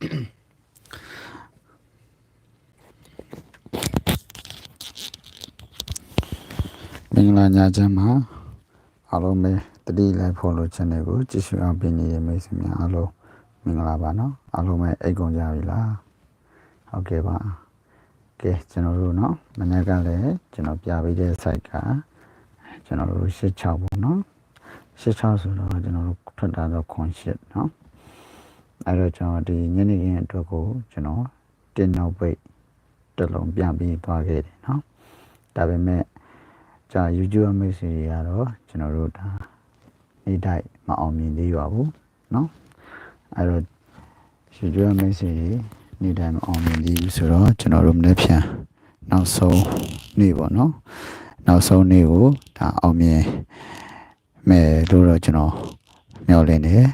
မင်္ဂလာညချမ်းမှာအားလုံးပဲတတိလိုက်ဖို့လို့ channel ကိုကြည့်ရှုအောင်ပြင်နေတဲ့မိတ်ဆွေများအားလုံးမင်္ဂလာပါနော်အားလုံးပဲအိတ်ကုန်ကြပြီလားဟုတ်ကဲ့ပါကဲကျွန်တော်တို့နော်မနေ့ကလည်းကျွန်တော်ပြပေးတဲ့ site ကကျွန်တော်တို့86ပေါ့နော်86ဆိုတော့ကျွန်တော်တို့ထွက်တာတော့ခွန်ရှစ်နော် အဲ့တော့ကျွန်တော်ဒီညနေခင်းအတွက်ကိုကျွန်တော်တင်နောက်ပိတ်တစ်လုံးပြပြီးသွားခဲ့တယ်နော်ဒါပေမဲ့ ကြာ YouTube မိတ်ဆွေတွေကတော့ကျွန်တော်တို့ဒါနေ့တိုင်းမအောင်မြင်သေးပါဘူးเนาะအဲ့တော့ YouTube မိတ်ဆွေတွေနေ့တိုင်းမအောင်မြင်သေးဘူးဆိုတော့ကျွန်တော်တို့မနေ့ဖြန်နောက်ဆုံးနေ့ပေါ့เนาะနောက်ဆုံးနေ့ကိုဒါအောင်မြင်မယ်လို့တော့ကျွန်တော်မျှော်လင့်တယ်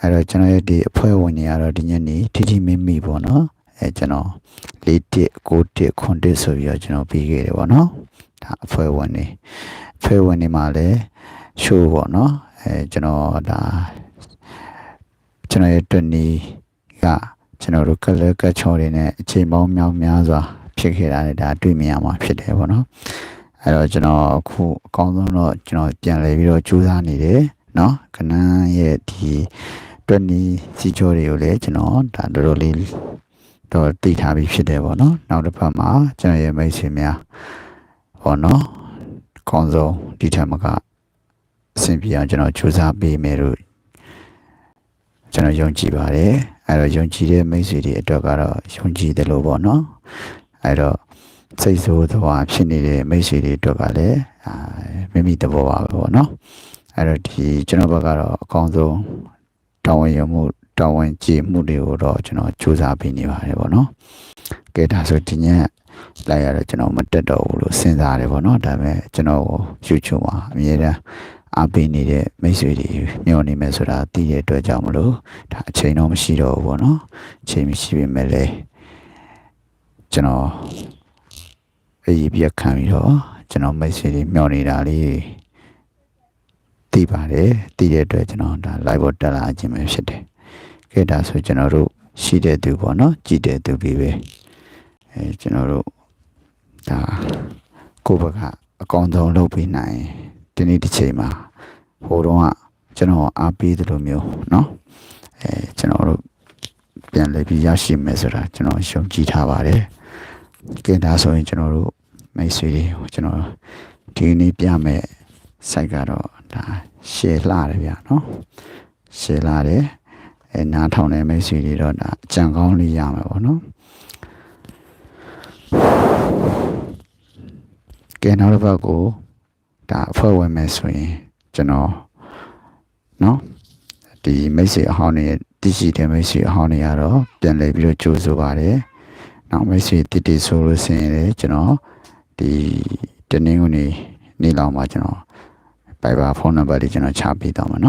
အဲ့တော့ကျွန်တော်ရဲ့ဒီအဖွဲ့ဝင်တွေကတော့ဒီညနေထိထိမိမိပေါ့เนาะအဲကျွန်တော်၄တစ်၉တစ်ခွန်တစ်ဆိုပြီးတော့ကျွန်တော်ပြီးခဲ့တယ်ပေါ့เนาะဒါအဖွဲ့ဝင်တွေအဖွဲ့ဝင်တွေမှာလည်းရှိုးပေါ့နော်အဲကျွန်တော်ဒါကျွန်တော်ရဲ့တွနီကကျွန်တော်တို့ကလကချော်တွေနဲ့အချိန်ပေါင်းများများစွာဖြစ်ခဲ့တာလေဒါတွေ့မြင်ရမှာဖြစ်တယ်ပေါ့နော်အဲ့တော့ကျွန်တော်အခုအကောင်းဆုံးတော့ကျွန်တော်ပြန်လည်ပြီးတော့ကြိုးစားနေတယ်နော်ခဏရဲ့ဒီ တွနီစီချော်တွေကိုလည်းကျွန်တော်ဒါတော်တော်လေးတော့တည်ထားပြီးဖြစ်တယ်ပေါ့နော်နောက်တစ်ဖက်မှာကျွန်တော်ရဲ့မိတ်ဆွေများဟောနော်ခေါင်းဆုံးဒီထက်မကအဆင်ပြေအောင်ကျွန်တော်စူးစမ်းပေးမယ်လို့ကျွန်တော်ယုံကြည်ပါတယ်အဲ့တော့ယုံကြည်တဲ့မိတ်ဆွေတွေအတွက်ကတော့ယုံကြည်တယ်လို့ပေါ့နော်အဲ့တော့စိတ်ဆိုးသွားဖြစ်နေတဲ့မိတ်ဆွေတွေအတွက်ကလည်းအာမိမိတဘောပါပဲပေါ့နော်အဲ့တော့ဒီကျွန်တော်ဘက်ကတော့အကောင်းဆုံး တာဝန်ယူမှုတာဝန်ကြည့်မှုတွေကိုတော့ကျွန်တော်စူးစမ်းပေးနေပါတယ်ပေါ့နော်ကဲဒါဆိုဒီညက်လိုက်ရတော့ကျွန်တော်မတက်တော့ဘူးလို့စဉ်းစားတယ်ပေါ့နော်ဒါပေမဲ့ကျွန်တော်ကို YouTube မှာအမြဲတမ်းအားပေးနေတဲ့မိတ်ဆွေတွေမျှော်နေမယ်ဆိုတာသိတဲ့အတွက်ကြောင့်မလို့ဒါအချိန်တော့မရှိတော့ဘူးပေါ့နော်အချိန်မရှိပေမဲ့လည်းကျွန်တော်အရေးပြခံပြီးတော့ကျွန်တော်မိတ်ဆွေတွေမျှော်နေတာလေး သိပါတယ်သိတဲ့အတွက်ကျွန်တော်ဒါ live ပေါ်တက်လာခြင်းပဲဖြစ်တယ်ခဲ့ဒါဆိုကျွန်တော်တို့ရှိတဲ့သူပေါ့နော်ကြည်တဲ့သူပြီးပဲအဲကျွန်တော်တို့ဒါကိုယ့်ဘက်ကအကောင်းဆုံးလုပ်ပေးနိုင်ဒီနေ့တစ်ချိန်မှာဟိုတော့ကကျွန်တော်အားပေးသလိုမျိုးเนาะအဲကျွန်တော်တို့ပြန်လည်ပြီးရရှိမယ်ဆိုတာကျွန်တော်ရှုံကြည်ထားပါတယ်ကဲဒါဆိုရင်ကျွန်တော်တို့မိတ်ဆွေတွေကျွန်တော်ဒီနေ့ပြမယ်စိုက်ကတော့ ဒါရှေလှတယ်ဗျာနော်ရှေလှတယ်အဲနားထောင်တဲ့မိတ်ဆွေတွေတော့ဒါကြံကောင်းလေးရမှာပေါ့နော်ကဲနောက်တစ်ပတ်ကိုဒါအဖွဲ့ဝင်မယ်ဆိုရင်ကျွန်တော်နော်ဒီမိတ်ဆွေအဟောင်းတွေတည်ရှိတဲ့မိတ်ဆွေအဟောင်းတွေကတော့ပြန်လည်ပြီးတော့ကြိုးဆိုပါတယ်နောက်မိတ်ဆွေတည်တည်ဆိုလို့ဆင်ရင်လည်းကျွန်တော်ဒီတနင်္ဂနွေနေ့လောက်မှာကျွန်တော် Viber ဖုန်းနံပါတ်လေးကျွန်တော်ချပေးတော့မှာเน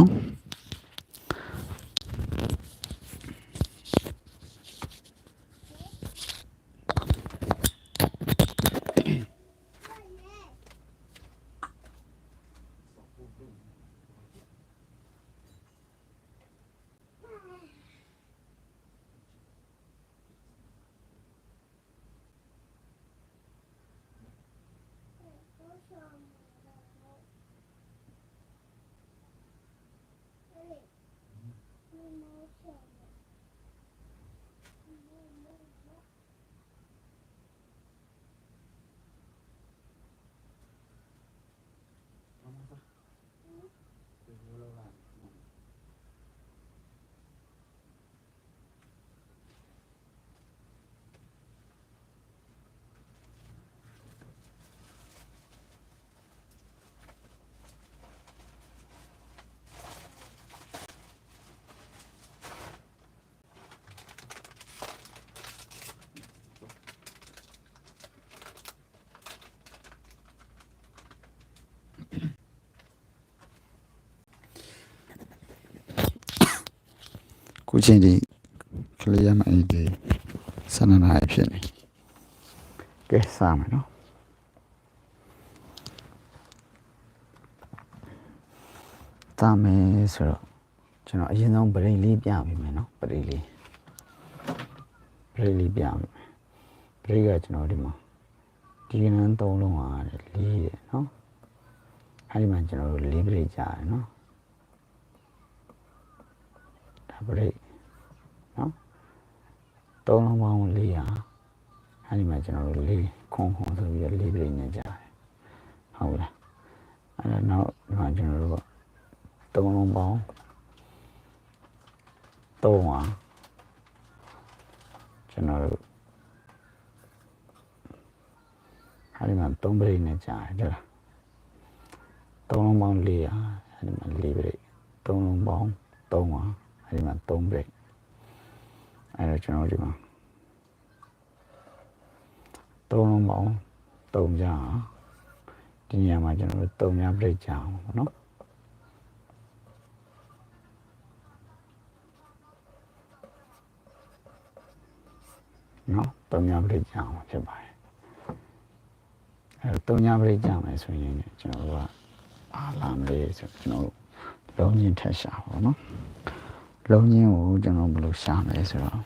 ခုချိန်ဒီကလေးရမအိဒီစနနာဖြစ်နေကဲစားမယ်နော်တာမယ်ဆိုတော့ကျွန်တော်အရင်ဆုံးပရိတ်လေးပြပေးမယ်နော်ပရိတ်လေးရိတ်လေးပြမယ်ပရိတ်ကကျွန်တော်ဒီမှာဒီကနန်းသုံးလုံးဟာလေးရယ်နော်အဲဒီမှာကျွန်တော်တို့လေးပရိတ်ကြရယ်နော် ဒါပရိတ်နော်သုံးလုံးပေါင်းလေးဟာအဲဒီမှာကျွန်တော်တို့လေးခုံခုံဆိုပြီးတော့လေးပရိတ်နဲ့ကြတယ်ဟုတ်လားအဲတော့နောက်ဒီမှာကျွန်တော်တို့ကသုံးလုံးပေါင်းသုံးဟာကျွန်တော်တို့အဲဒီမှာသုံးပရိတ်နဲ့ကြားတယ်ဟုတ်လားသုံးလုံးပေါင်း400အဲဒီမှာ4ပရိတ်သုံးလုံးပေါင်း300 အဲဒီမှာ3ပရိတ်အဲတော့ကျွန်တော်ဒီမှာသုံးလုံးပေါင်း3ကြားဒီနေရာမှာကျွန်တော်တို့3များပရိတ်ကြားအောင်ပေါ့နော်နော်တုံညာပရိတ်ကြအောင်ဖြစ်ပါတယ်အဲတုံညာပရိတ်ကြမယ်ဆိုရင်ကျွန်တော်တို့ကအာလာမလေးဆိုကျွန်တော်တို့လုံးချင်းထက်ရှာပါတော့နော် လုံးချင်းကိုကျွန်တော်ဘယ်လိုရှာမလဲဆိုတော့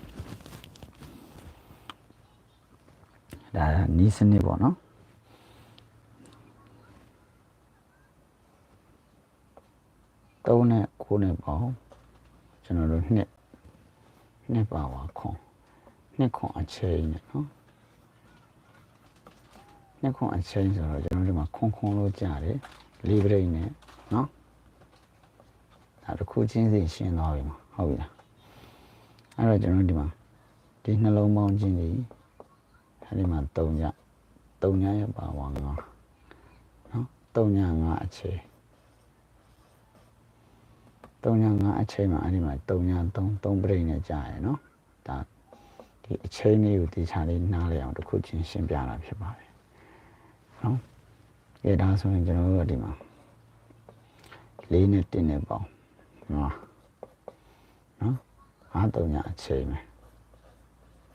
ဒါနီးစနစ်ပေါ့နော်သုံးနဲ့ကိုးနဲ့ပေါ့ကျွန်တော်တို့နှစ်နှစ်ပါပါခွန်နှစ်ခွန်အချိန်နဲ့နော်နှစ်ခွန်အချိန်ဆိုတော့ကျွန်တော်တို့ဒီမှာခွန်ခွန်လို့ကြားတယ်လေးပရိတ်နဲ့နော်ဒါတစ်ခုချင်းစီရှင်းသွားပြီမှာ ဟုတ်ပြီလားအဲ့တော့ကျွန်တော်တို့ဒီမှာဒီနှလုံးပေါင်းချင်းဒီအဲဒီမှာ3ည3ညရပါဝါငါနော်3ည5အချိန်3ည5အချိန်မှာအဲဒီမှာ3ည3 3ပရိတ်နဲ့ကြားရယ်နော်ဒါဒီအချိန်လေးကိုတေချာလေးနားလည်အောင်တစ်ခုချင်းရှင်းပြတာဖြစ်ပါတယ်။နော်။အဲဒါဆိုရင်ကျွန်တော်တို့ဒီမှာလေးနဲ့တင်းနဲ့ပေါင်းနော်။ နော်။အားသုံးညအချိန်ပဲ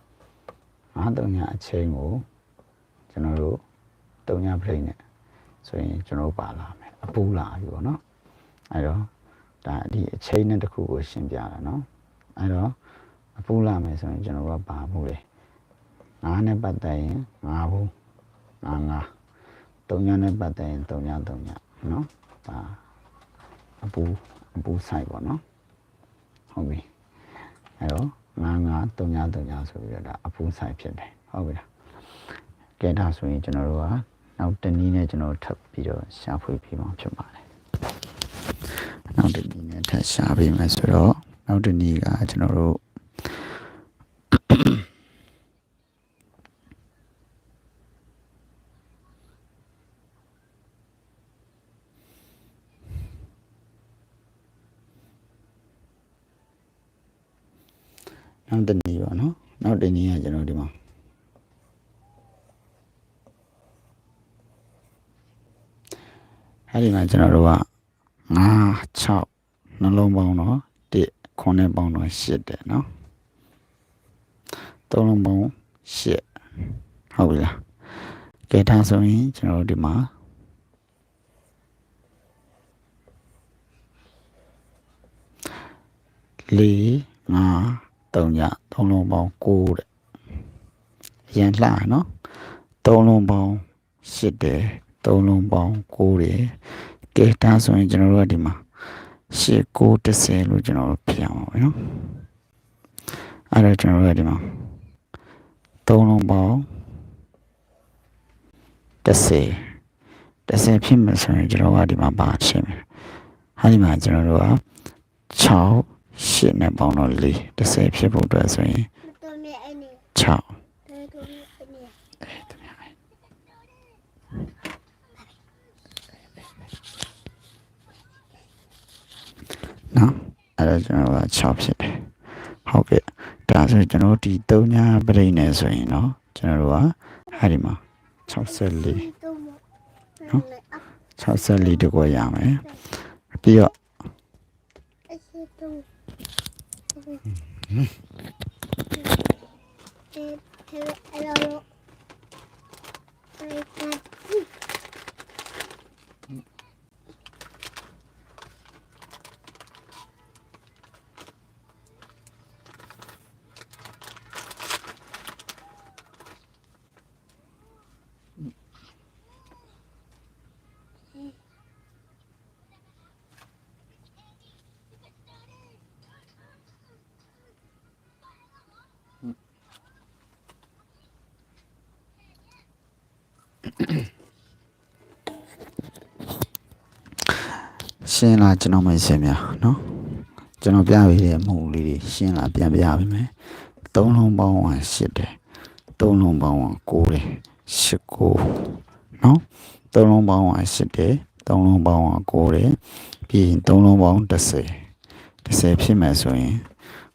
။အားသုံးညအချိန်ကိုကျွန်တော်တို့သုံးညပြိနဲ့ဆိုရင်ကျွန်တော်တို့ပါလာမယ်။အပူလာပြီပေါ့နော်။အဲတော့ဒါဒီအချိန်နဲ့တစ်ခုကိုရှင်းပြတာနော်။အဲတော့အပူလာမယ်ဆိုရင်ကျွန်တော်တို့ကပါမှုလေငါးနဲ့ပတ်သက်ရင်ငါးဘူးငါးငါးတုံညာနဲ့ပတ်သက်ရင်တုံညာတုံညာနော်ဒါအပူအပူဆိုင်ပေါ့နော် ဟုတ်ပြီအဲတော့ငါးငါးတုံညာတုံညာဆိုပြီးတော့ဒါအပူဆိုင်ဖြစ်တယ်ဟုတ်ပြီလားကဲဒါဆိုရင်ကျွန်တော်တို့ကနောက်တနည်းနဲ့ကျွန်တော်ထပ်ပြီးတော့ရှာဖွေပြီးမှဖြစ်ပါတယ်နောက်တနည်းနဲ့ထပ်ရှာပြီးမယ်ဆိုတော့နောက်တနည်းကကျွန်တော်တို့ နောက်တစ်နည်းပါ နော်နောက်တစ်နည်းကကျွန်တော်ဒီမှာအဲ့ဒီမှာကျွန်တော်တို့က9 6နှလုံးပေါင်းတော့1ခုနဲ့ပေါင်းတော့8တယ်နော်သုံးလုံးပေါင်း8ဟုတ်ပြီလားကဲဒါဆိုရင်ကျွန်တော်တို့ဒီမှာလေးငါ သုံးညသုံးလုံးပေါင်း9တဲ့အရင်လှနော်သုံးလုံးပေါင်း8တယ်သုံးလုံးပေါင်း9တယ်ကဲဒါဆိုရင်ကျွန်တော်တို့ကဒီမှာ8 9 10လို့ကျွန်တော်တို့ပြန်အောင်နော်အဲ့တော့ကျွန်တော်တို့ကဒီမှာသုံးလုံးပေါင်း10 10ဖြစ်မှဆိုရင်ကျွန်တော်ကဒီမှာပါချင်းမယ်ဟာဒီမှာကျွန်တော်တို့က6 ရှစ်နဲ့ပေါင်းတော့လေး30ဖြစ်ဖို့အတွက်ဆိုရင်6နော်အဲ့ဒါကျွန်တော်က6ဖြစ်တယ်ဟုတ်ကဲ့ဒါဆိုကျွန်တော်ဒီ3ညာပြိနေဆိုရင်တော့ကျွန်တော်တို့ကဟာဒီမှာ64နော်64တကွရမယ်ပြီးတော့ เရှင်းလာကျွန်တော်မရှင်းပြနော်ကျွန်တော်ပြပေးတဲ့မုံလေးတွေရှင်းလာပြန်ပြပေးမယ်သုံးလုံးပေါင်းကရှစ်တယ်သုံးလုံးပေါင်းကကိုးတယ်ရှစ်ကိုနော်သုံးလုံးပေါင်းကရှစ်တယ်သုံးလုံးပေါင်းကကိုးတယ်ပြီးရင်သုံးလုံးပေါင်း30 30ဖြစ်မယ်ဆိုရင်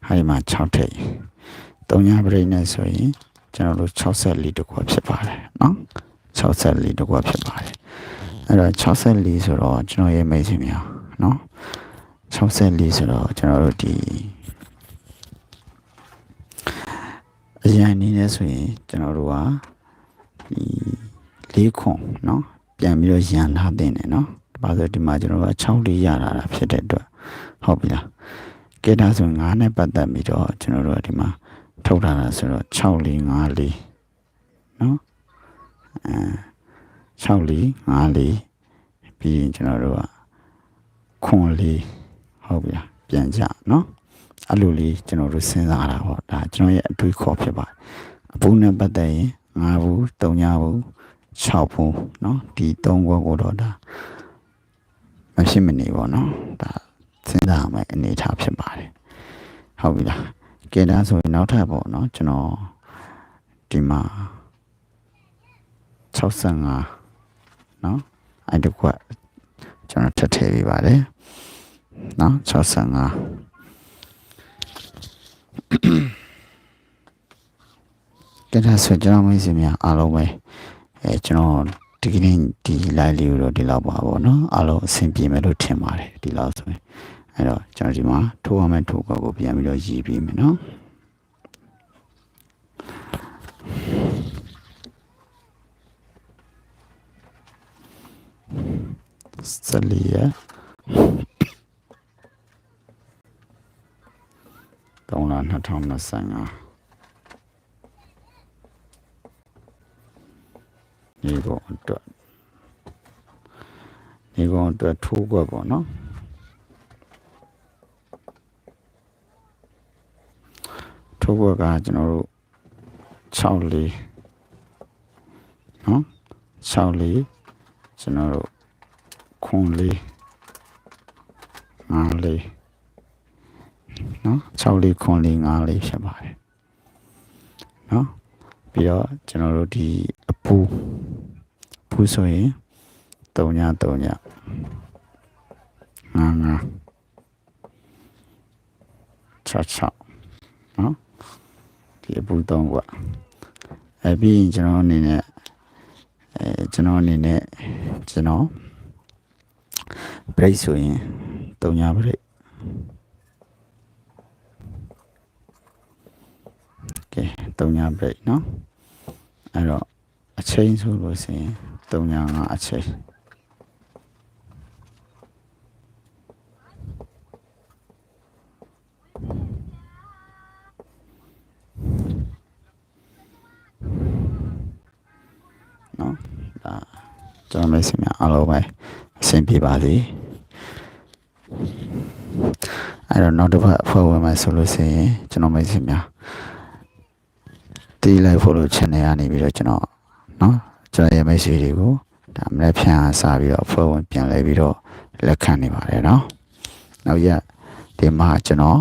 ဟာဒီမှာ6ထိပ်သုံးညာပရိတ်နဲ့ဆိုရင်ကျွန်တော်တို့64တကွဖြစ်ပါတယ်နော် 64တကွဖြစ်ပါတယ်အဲ့တော့64ဆိုတော့ကျွန်တော်ရဲ့မိတ်ဆွေများနော်64ဆိုတော့ကျွန်တော်တို့ဒီအရင်အနေနဲ့ဆိုရင်ကျွန်တော်တို့ကဒီလေးခွန်နော်ပြန်ပြီးတော့ရန်ထားတင်တယ်နော်ဒါဆိုဒီမှာကျွန်တော်က6လေးရတာတာဖြစ်တဲ့အတွက်ဟုတ်ပြီလားကဲဒါဆို9နဲ့ပတ်သက်ပြီးတော့ကျွန်တော်တို့ကဒီမှာထုတ်ထားတာဆိုတော့6လေး5လေးနော်အဲ 6လေး5လေးပြီးရင်ကျွန်တော်တို့ကခွန်လေးဟုတ်ပြီလားပြန်ကြနော်အဲ့လိုလေးကျွန်တော်တို့စဉ်းစားတာပေါ့ဒါကျွန်တော်ရဲ့အတွေးခေါ်ဖြစ်ပါတယ်အပူနဲ့ပတ်သက်ရင်5ဘူး3ညဘူး6ဘူးเนาะဒီ3ဘွဲကိုတော့ဒါမဖြစ်မနေပေါ့เนาะဒါစဉ်းစားရမယ့်အနေအထားဖြစ်ပါတယ်ဟုတ်ပြီလားကဲဒါဆိုရင်နောက်ထပ်ပေါ့เนาะကျွန်တော်ဒီမှာ 65เนาะအဲ့ဒီကွကျွန်တော်ထပ်ထည့်ပေးပါတယ်เนาะ65ကဲဒါဆိုကျွန်တော်မိတ်ဆွေများအားလုံးပဲအဲကျွန်တော်ဒီကနေ့ဒီ live လေးကိုတော့ဒီလောက်ပါပေါ့เนาะအားလုံးအဆင်ပြေမယ်လို့ထင်ပါတယ်ဒီလောက်ဆိုရင်အဲ့တော့ကျွန်တော်ဒီမှာထိုးရမယ့်ထိုးကောက်ကိုပြန်ပြီးတော့ရည်ပြီးမယ်เนาะ 14ရက်တောင်းလာ2025ဒီကောင်အတွက်ဒီကောင်အတွက်ထိုးကွက်ပေါ့နော်ထိုးကွက်ကကျွန်တော်တို့64နော်64ကျွန်တော်တို့ ခွန်လေးငါလေးနော်6လေးခွန်လေးငါလေးဖြစ်ပါတယ်နော်ပြီးတော့ကျွန်တော်တို့ဒီအပူအပူဆိုရင်3ည3ညငါငါချက်ချက်နော်ဒီအပူ3ကွာအဲပြီးရင်ကျွန်တော်အနေနဲ့အဲကျွန်တော်အနေနဲ့ကျွန်တော် break ဆိုရင်3ည break ကဲ3ည break เนาะအဲ့တော့အချိန်ဆိုလို့ရှိရင်3ည5အချိန်နော်ဒါကျွန်တော်မရှိမြအားလုံးပဲအ ဆင်ပြေပါစေအဲ့တော့နောက်တစ်ပတ်အဖွဲ့ဝင်မှာဆိုလို့ရှိရင်ကျွန်တော်မရှိမြတီးလိုက်ဖို့လို့ channel ကနေပြီးတော့ကျွန်တော်เนาะကျွန်တော်ရဲ့မိတ်ဆွေတွေကိုဒါမနေ့ဖြန်အားစားပြီးတော့အဖွဲ့ဝင်ပြန်လဲပြီးတော့လက်ခံနေပါတယ်เนาะနောက်ရက်ဒီမှာကျွန်တော်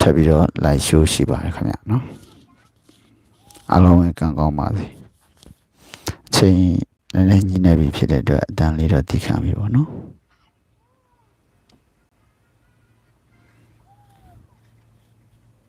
ထပ်ပြီးတော့ live show ရှိပါတယ်ခင်ဗျเนาะအားလုံးပဲကံကောင်းပါစေအချိန် နည်းနည်းညှိနေပြီဖြစ်တဲ့အတွက်အတန်လေးတော့တည်ခံပြီပေါ့နော်